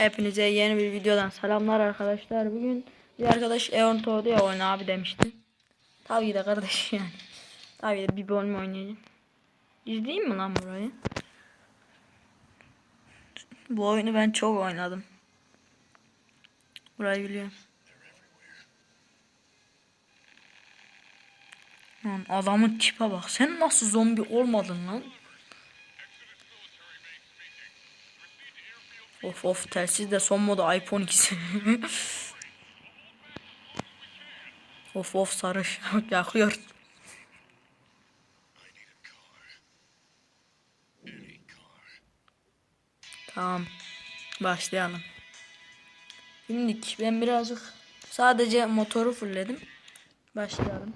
Hepinize yeni bir videodan selamlar arkadaşlar. Bugün bir arkadaş Eon Toad ya oyna abi demişti. Tabii de kardeş yani. Tabii de bir bölüm oynayacağım. İzleyeyim mi lan burayı? Bu oyunu ben çok oynadım. Burayı biliyorum. Lan adamın tipe bak. Sen nasıl zombi olmadın lan? Of of telsiz de son moda iPhone 2'si. of of sarış yakıyor. Tamam. Başlayalım. Şimdilik ben birazcık sadece motoru fullledim. Başlayalım.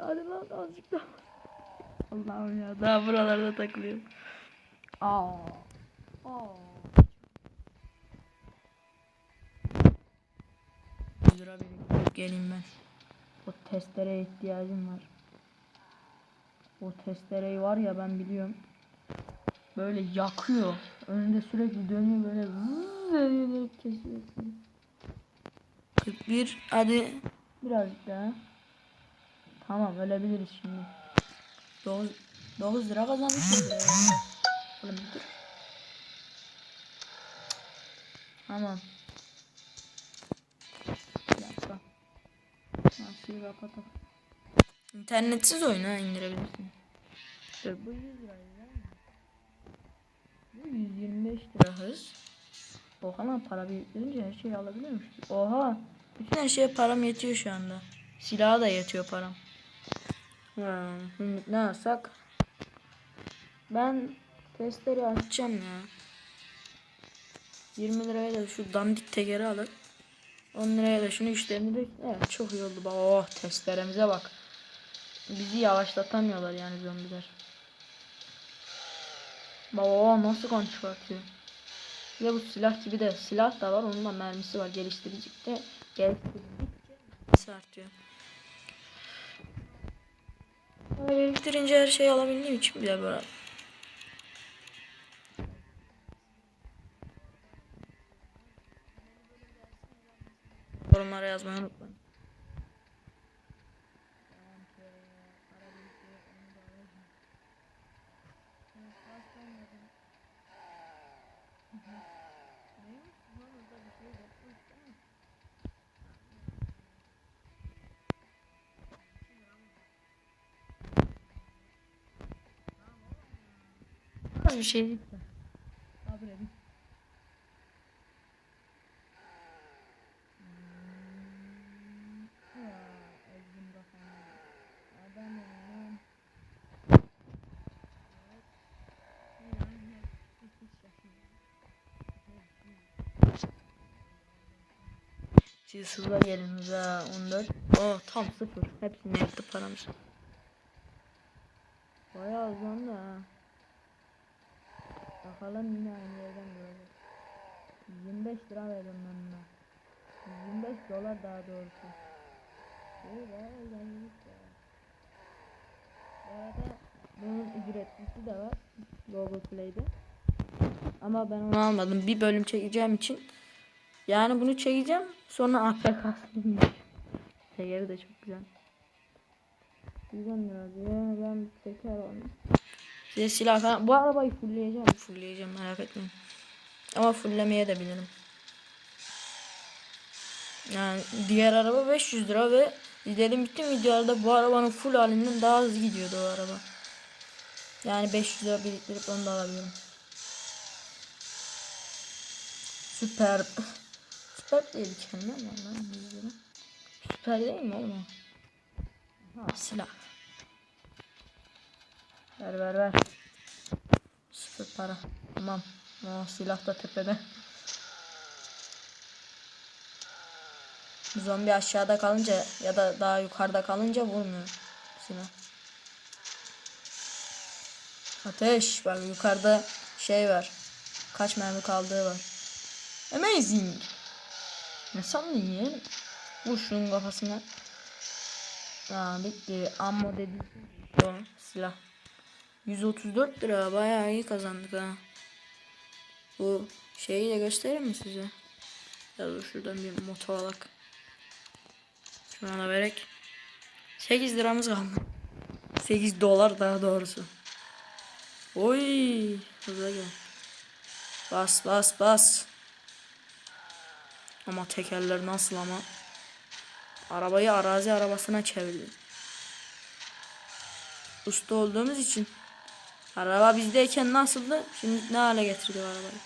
Hadi lan azıcık daha. Allah'ım ya daha buralarda takılıyorum. Aa. Aa. Lira biriktirip geleyim ben. O testereye ihtiyacım var. O testereyi var ya ben biliyorum. Böyle yakıyor. Önünde sürekli dönüyor böyle zzzz kesiyor. 41 hadi birazcık daha. Tamam ölebiliriz şimdi. 9, 9 lira kazanmışız. ya. Oğlum dur. Tamam. Bir dakika. Nasıl kapatalım. İnternetsiz oyunu indirebilirsin. Dur bu 100 lira? Bu 125 lira hız. Oha lan para biriktirince her şeyi alabiliyormuş. Oha. Bütün her şeye param yetiyor şu anda. Silaha da yetiyor param. Şimdi ne alsak? Ben testleri açacağım ya. 20 liraya da şu dandik tekeri alır. 10 liraya da şunu de evet çok iyi oldu. Oh testlerimize bak. Bizi yavaşlatamıyorlar yani zombiler. Bak oh nasıl kan çıkartıyor. De bu silah gibi de silah da var onun da mermisi var geliştirici de geliştiricikçe artıyor. Bitirince her şeyi alabildiğim için bir de böyle. Yorumlara yazmayı unutmayın. Az bir şey değil. Siz hızla gelin hızla 14. Oh tam sıfır. Hepsini yaktı paramız. Bayağı uzandı ha. Bakalım yine aynı yerden göreceğiz. 25 lira verdim ben buna. 25 dolar daha doğrusu. Ya. Bu arada bunun ücretlisi de var. Google Play'de. Ama ben onu almadım. Bir bölüm çekeceğim için. Yani bunu çekeceğim. Sonra APK'sını Tekeri de çok güzel. 110 lira diyor. Ben teker aldım. Size silah falan. Bu arabayı fullleyeceğim. Fullleyeceğim merak etmeyin. Ama fulllemeye de bilirim. Yani diğer araba 500 lira ve izlediğim bütün videolarda bu arabanın full halinden daha hızlı gidiyordu o araba. Yani 500 lira biriktirip onu da alabilirim. Süper. Süper diye bir kelime var lan 100 lira? Süper değil mi oğlum? silah. Ver ver ver. Sıfır para. Tamam. Aa, silah da tepede. Zombi aşağıda kalınca ya da daha yukarıda kalınca vurmuyor silah. Ateş bak yukarıda şey var. Kaç mermi kaldığı var. Amazing. Ne sandın ya? Vur şunun kafasına. Aa bitti. Ammo dedi. Silah. 134 lira bayağı iyi kazandık ha. Bu şeyi de göstereyim mi size? Ya dur şuradan bir alak. Şuna da verek. 8 liramız kaldı. 8 dolar daha doğrusu. Oy hızla gel. Bas bas bas. Ama tekerler nasıl ama. Arabayı arazi arabasına çevirdi. Usta olduğumuz için. Araba bizdeyken nasıldı? Şimdi ne hale getirdi arabayı.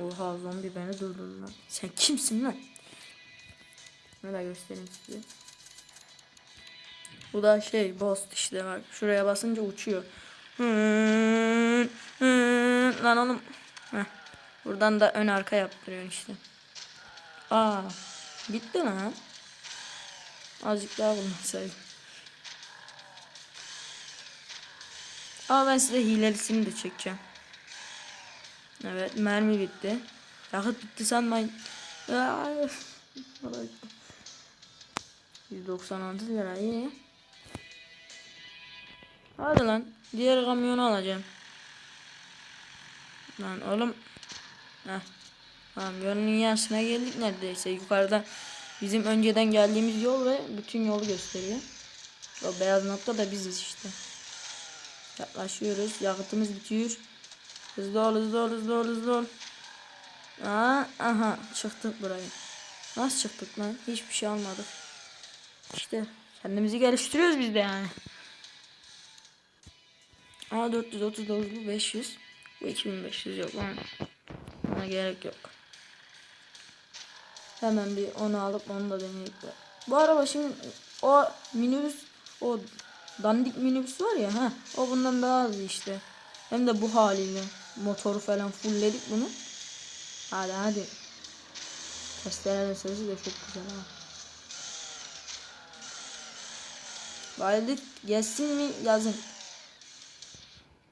Oha zombi beni durdurdu lan. Sen kimsin lan? De göstereyim size. Bu da şey boss işte bak. Şuraya basınca uçuyor. Lan oğlum. Heh. Buradan da ön arka yaptırıyorsun işte. Aa, bitti lan. Azıcık daha bulmasaydım. Ama ben size hilelisini de çekeceğim. Evet mermi bitti. Yakıt bitti sanmayın. Aa, 196 lira iyi. Hadi lan. Diğer kamyonu alacağım. Lan oğlum. Heh. Tamam yolun yarısına geldik neredeyse. Yukarıda bizim önceden geldiğimiz yol ve bütün yolu gösteriyor. O beyaz nokta da biziz işte. Yaklaşıyoruz. Yakıtımız bitiyor. Hızlı ol hızlı ol hızlı ol hızlı ol. Aa, aha çıktık buraya. Nasıl çıktık lan? Hiçbir şey almadık. İşte kendimizi geliştiriyoruz biz de yani. Aa 439 bu 500. Bu 2500 yok lan. Ona gerek yok. Hemen bir onu alıp onu da deneyip. Bu araba şimdi o minibüs o dandik minibüs var ya ha o bundan daha az işte. Hem de bu haliyle motoru falan fullledik bunu. Hadi hadi. Testerenin sesi de çok güzel ha. Validik gelsin mi yazın.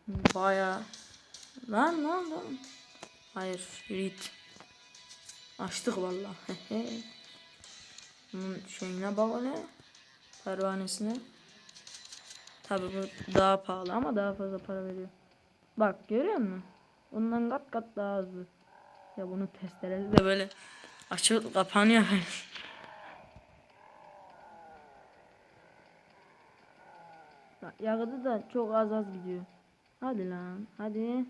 Baya. Lan lan lan. Hayır read. Açtık valla. Bunun şeyine bak ne? Pervanesine. Tabi bu daha pahalı ama daha fazla para veriyor. Bak görüyor musun? Bundan kat kat daha hızlı. Ya bunun testeresi de böyle açılıp kapanıyor. Yakıtı da çok az az gidiyor. Hadi lan hadi.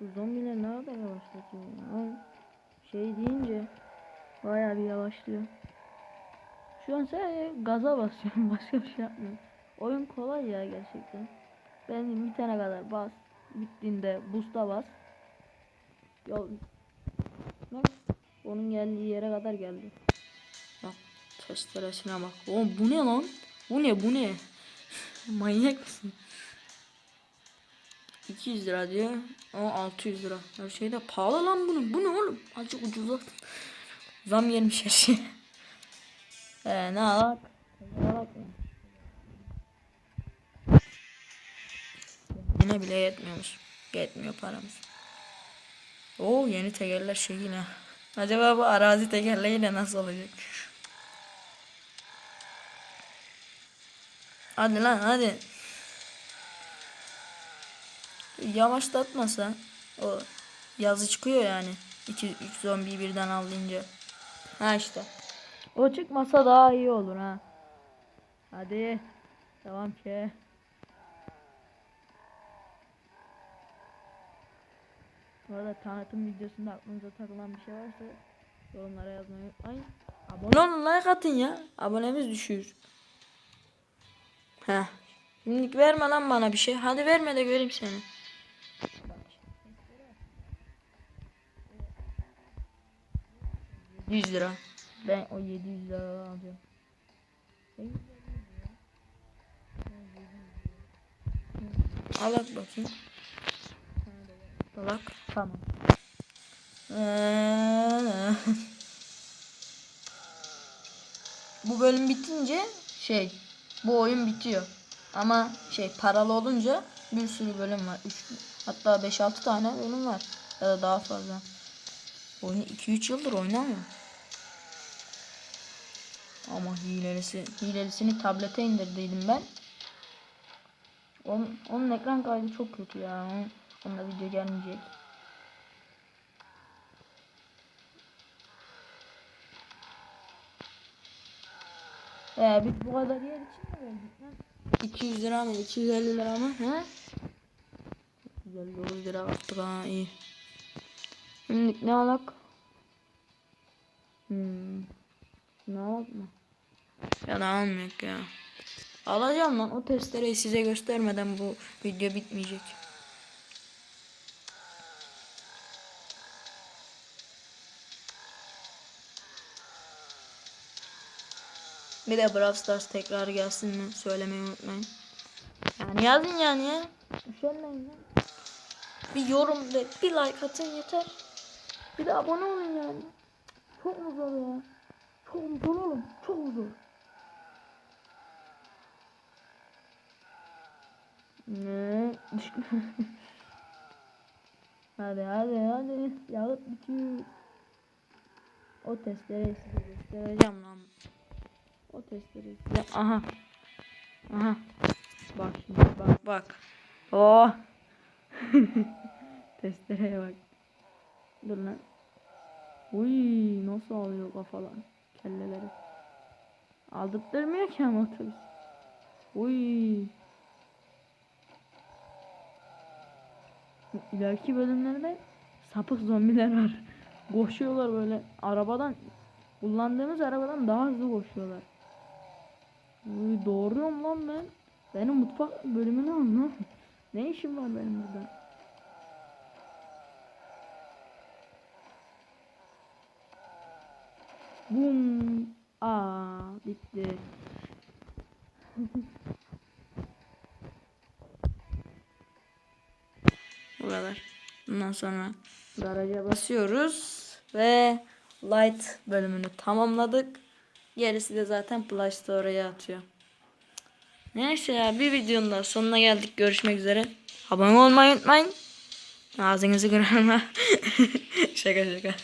Bu zombiler ne kadar yavaşlatıyor ya. Şey deyince bayağı bir yavaşlıyor. Şu an sadece gaza basıyorum başka bir şey yapmıyorum. Oyun kolay ya gerçekten. Benim bitene kadar bas. Bittiğinde boost'a bas. Yol. Bak. Onun geldiği yere kadar geldi. Bak testeresine bak. Oğlum bu ne lan? Bu ne bu ne? Manyak mısın? 200 lira diyor. O 600 lira. Her şey de pahalı lan bunun. Bu ne oğlum? Azıcık ucuzla. Zam gelmiş her şey. Ee, ne alak? Ne alak Yine bile yetmiyormuş. Yetmiyor paramız. Oo yeni tekerler şey yine. Acaba bu arazi tekerleğiyle nasıl olacak? Hadi lan hadi. Yavaşlatmasa o yazı çıkıyor yani. 2 3 zombiyi birden alınca. Ha işte. O çıkmasa daha iyi olur ha. Hadi. Devam ki. Bu arada tanıtım videosunda aklınıza takılan bir şey varsa yorumlara yazmayı unutmayın. Abone olun like atın ya. Abonemiz düşüyor. Heh. Şimdilik verme lan bana bir şey. Hadi verme de göreyim seni. 100 lira. Ben o 700 lira alacağım. Al bak bakayım. Bak. Tamam. Ee, bu bölüm bitince şey bu oyun bitiyor. Ama şey paralı olunca bir sürü bölüm var. Üç, hatta 5-6 tane bölüm var. Ya da daha fazla. Oyunu 2-3 yıldır oynamıyorum. Ama hilelisi, hilelisini tablete indirdiydim ben. Onun, onun ekran kaydı çok kötü ya. Onun, onunla video gelmeyecek. Ee, biz bu kadar yer için mi verdik lan? 200 lira mı? 250 lira mı? He? 159 lira attık ha iyi. Şimdi ne alak? Hmm. Ne alak mı? Ya da almayak ya. Alacağım lan o testereyi size göstermeden bu video bitmeyecek. Bir de Brawl Stars tekrar gelsin mi söylemeyi unutmayın. Yani yazın yani ya. Üşenmeyin lan. Bir yorum ve bir like atın yeter. Bir de abone olun yani. Çok mu zor ya? Çok mu zor oğlum? Çok mu zor? Ne? hadi hadi hadi. Yağıt bitiyor. O testleri size göstereceğim lan. O testleri. Aha. Aha. Bak şimdi bak bak. Oh. Testereye bak. Dur lan. Uy nasıl alıyor kafalar. Kelleleri. Aldırtmıyor ki ama otobüs. Uy. İleriki bölümlerde sapık zombiler var. Koşuyorlar böyle arabadan kullandığımız arabadan daha hızlı koşuyorlar. Uy, doğruyum lan ben. Benim mutfak bölümünü al lan. Ne işim var benim burada? Bum. Aa bitti. Bu kadar. Bundan sonra garaja basıyoruz ve light bölümünü tamamladık. Gerisi de zaten Play Store'a atıyor. Neyse ya bir videonun da sonuna geldik. Görüşmek üzere. Abone olmayı unutmayın. Ağzınızı kırarım ha. şaka şaka.